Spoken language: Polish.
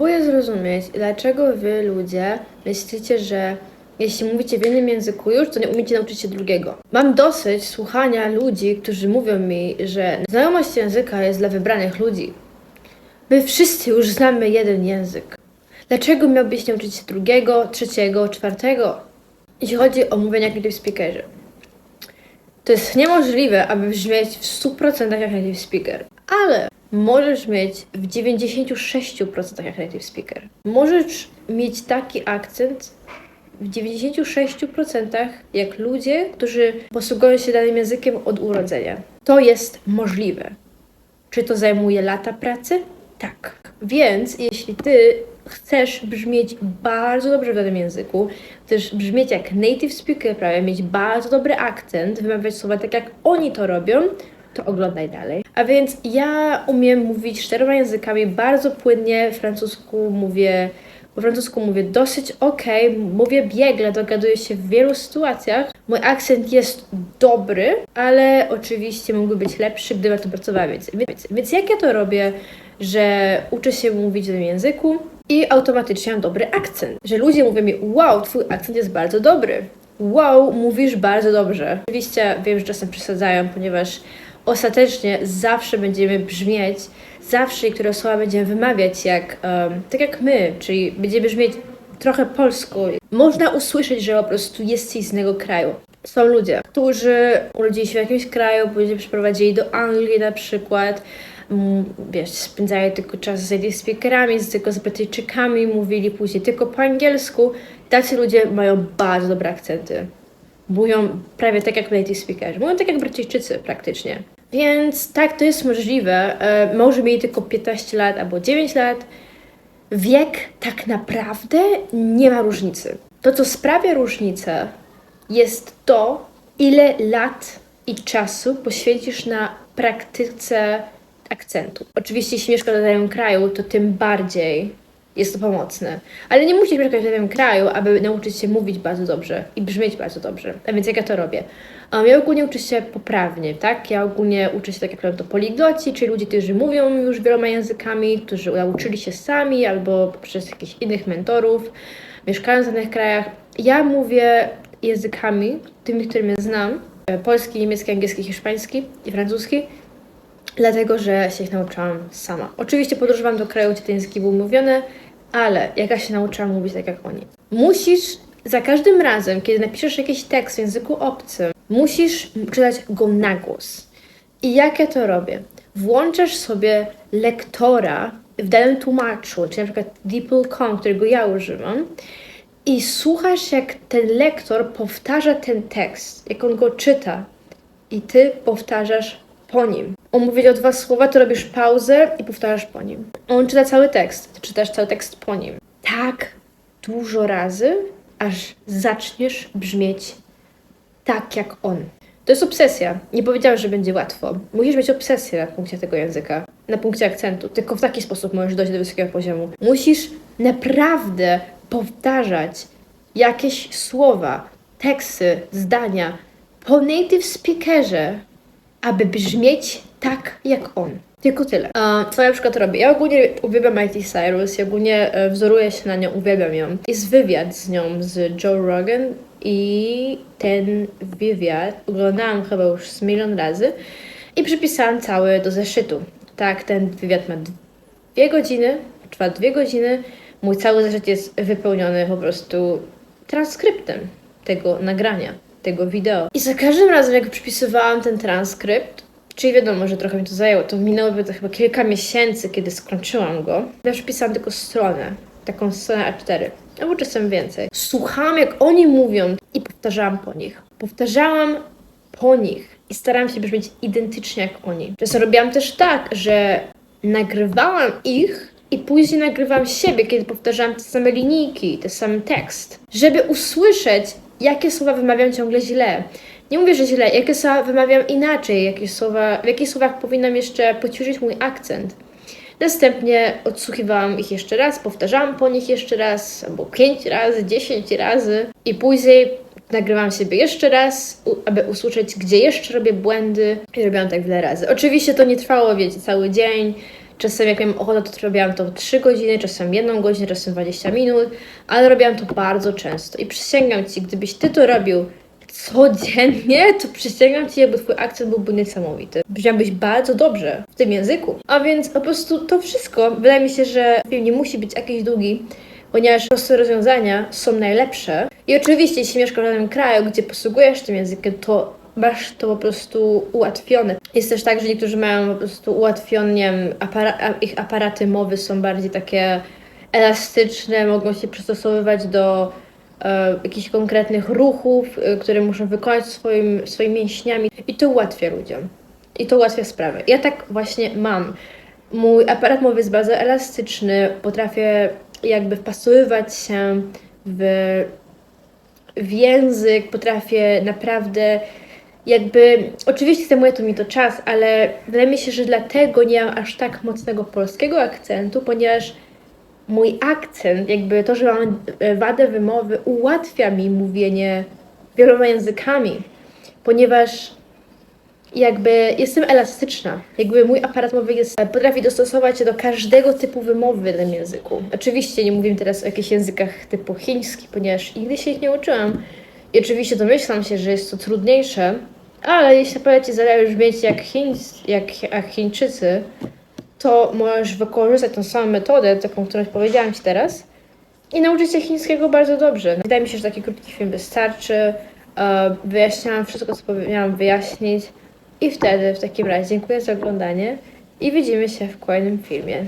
Próbuję zrozumieć, dlaczego wy ludzie myślicie, że jeśli mówicie w jednym języku już, to nie umiecie nauczyć się drugiego. Mam dosyć słuchania ludzi, którzy mówią mi, że znajomość języka jest dla wybranych ludzi. My wszyscy już znamy jeden język. Dlaczego miałbyś nauczyć się drugiego, trzeciego, czwartego? Jeśli chodzi o mówienie jak native speakerzy. To jest niemożliwe, aby brzmieć w 100% jak native speaker. Ale możesz mieć w 96% jak native speaker. Możesz mieć taki akcent w 96% jak ludzie, którzy posługują się danym językiem od urodzenia. To jest możliwe. Czy to zajmuje lata pracy? Tak. Więc jeśli ty chcesz brzmieć bardzo dobrze w danym języku, chcesz brzmieć jak native speaker prawie, mieć bardzo dobry akcent, wymawiać słowa tak jak oni to robią, to oglądaj dalej. A więc ja umiem mówić czterema językami bardzo płynnie, francusku mówię po francusku mówię dosyć ok, mówię biegle, dogaduję się w wielu sytuacjach. Mój akcent jest dobry, ale oczywiście mógłby być lepszy, gdybym to pracowała więcej. Więc, więc jak ja to robię, że uczę się mówić w tym języku i automatycznie mam dobry akcent. Że ludzie mówią mi, wow, twój akcent jest bardzo dobry. Wow, mówisz bardzo dobrze. Oczywiście wiem, że czasem przesadzają, ponieważ ostatecznie zawsze będziemy brzmieć, zawsze niektóre słowa będziemy wymawiać jak, um, tak jak my, czyli będziemy brzmieć trochę polsku. Można usłyszeć, że po prostu jesteś z innego kraju. Są ludzie, którzy urodzili się w jakimś kraju, później przeprowadzili do Anglii na przykład, mm, wiesz, spędzają tylko czas z native speakerami, tylko z Brytyjczykami, mówili później tylko po angielsku. Tacy ludzie mają bardzo dobre akcenty. Mówią prawie tak jak native speakerzy. Mówią tak jak Brytyjczycy praktycznie. Więc tak, to jest możliwe. E, może mieli tylko 15 lat albo 9 lat. Wiek tak naprawdę nie ma różnicy. To, co sprawia różnicę, jest to, ile lat i czasu poświęcisz na praktyce akcentu. Oczywiście, jeśli mieszkasz w danym kraju, to tym bardziej jest to pomocne. Ale nie musisz mieszkać w danym kraju, aby nauczyć się mówić bardzo dobrze i brzmieć bardzo dobrze. A więc jak ja to robię? Um, ja ogólnie uczę się poprawnie, tak? Ja ogólnie uczę się tak jak robią to poligloci, czyli ludzie, którzy mówią już wieloma językami, którzy nauczyli się sami albo poprzez jakichś innych mentorów, mieszkając w danych krajach. Ja mówię językami, tymi, którymi znam, e, polski, niemiecki, angielski, hiszpański i francuski, dlatego że się ich nauczyłam sama. Oczywiście podróżowałam do kraju, gdzie te języki były mówione, ale jak ja się nauczyłam mówić tak jak oni. Musisz za każdym razem, kiedy napiszesz jakiś tekst w języku obcym, musisz czytać go na głos. I jak ja to robię? Włączasz sobie lektora w danym tłumaczu, czyli na przykład DeepL.com, którego ja używam, i słuchasz, jak ten lektor powtarza ten tekst, jak on go czyta, i ty powtarzasz po nim. On mówi o dwa słowa, to robisz pauzę i powtarzasz po nim. On czyta cały tekst, ty czytasz cały tekst po nim. Tak dużo razy, aż zaczniesz brzmieć tak jak on. To jest obsesja. Nie powiedziałam, że będzie łatwo. Musisz mieć obsesję na punkcie tego języka, na punkcie akcentu. Tylko w taki sposób możesz dojść do wysokiego poziomu. Musisz naprawdę powtarzać jakieś słowa, teksty, zdania po native speakerze, aby brzmieć tak jak on. Tylko tyle. A co ja na przykład robię? Ja ogólnie uwielbiam Miley Cyrus, ja ogólnie e, wzoruję się na nią, uwielbiam ją. Jest wywiad z nią, z Joe Rogan i ten wywiad oglądałam chyba już z milion razy i przypisałam cały do zeszytu. Tak, ten wywiad ma dwie godziny, trwa dwie godziny. Mój cały zeszyt jest wypełniony po prostu transkryptem tego nagrania, tego wideo. I za każdym razem, jak przypisywałam ten transkrypt, Czyli wiadomo, że trochę mi to zajęło. To minęłoby to chyba kilka miesięcy, kiedy skończyłam go. Ja przepisałam tylko stronę, taką stronę A4, albo czasem więcej. Słuchałam, jak oni mówią i powtarzałam po nich. Powtarzałam po nich i starałam się brzmieć identycznie jak oni. Czasem robiłam też tak, że nagrywałam ich i później nagrywałam siebie, kiedy powtarzałam te same linijki, ten sam tekst, żeby usłyszeć, jakie słowa wymawiam ciągle źle. Nie mówię, że źle, jakie słowa wymawiam inaczej, jakie słowa, w jakich słowach powinnam jeszcze poćwiczyć mój akcent. Następnie odsłuchiwałam ich jeszcze raz, powtarzałam po nich jeszcze raz, albo pięć razy, dziesięć razy i później nagrywałam siebie jeszcze raz, aby usłyszeć, gdzie jeszcze robię błędy i robiłam tak wiele razy. Oczywiście to nie trwało, wiecie, cały dzień, Czasem jak miałam ochotę, to robiłam to 3 godziny, czasem 1 godzinę, czasem 20 minut, ale robiłam to bardzo często. I przysięgam Ci, gdybyś Ty to robił codziennie, to przysięgam Ci, jakby Twój akcent byłby niesamowity. Brzmiałbyś bardzo dobrze w tym języku. A więc po prostu to wszystko. Wydaje mi się, że film nie musi być jakiś długi, ponieważ proste rozwiązania są najlepsze. I oczywiście, jeśli mieszkasz w danym kraju, gdzie posługujesz tym językiem, to masz to po prostu ułatwione. Jest też tak, że niektórzy mają po prostu ułatwione, apara- ich aparaty mowy są bardziej takie elastyczne, mogą się przystosowywać do e, jakichś konkretnych ruchów, e, które muszą wykonać swoim, swoimi mięśniami i to ułatwia ludziom. I to ułatwia sprawę. Ja tak właśnie mam. Mój aparat mowy jest bardzo elastyczny, potrafię jakby wpasowywać się w, w język, potrafię naprawdę jakby, oczywiście zajmuje to mi to czas, ale wydaje mi się, że dlatego nie mam aż tak mocnego polskiego akcentu, ponieważ mój akcent, jakby to, że mam e, wadę wymowy, ułatwia mi mówienie wieloma językami, ponieważ jakby jestem elastyczna. Jakby mój aparat mowy jest, potrafi dostosować się do każdego typu wymowy w danym języku. Oczywiście nie mówię teraz o jakichś językach typu chiński, ponieważ nigdy się ich nie uczyłam. I oczywiście domyślam się, że jest to trudniejsze, ale jeśli naprawdę ci zadaje brzmieć jak, chińs, jak, jak Chińczycy, to możesz wykorzystać tą samą metodę, taką, którą powiedziałam Ci teraz i nauczyć się chińskiego bardzo dobrze. Wydaje mi się, że taki krótki film wystarczy. E, Wyjaśniałam wszystko, co miałam wyjaśnić i wtedy w takim razie dziękuję za oglądanie i widzimy się w kolejnym filmie.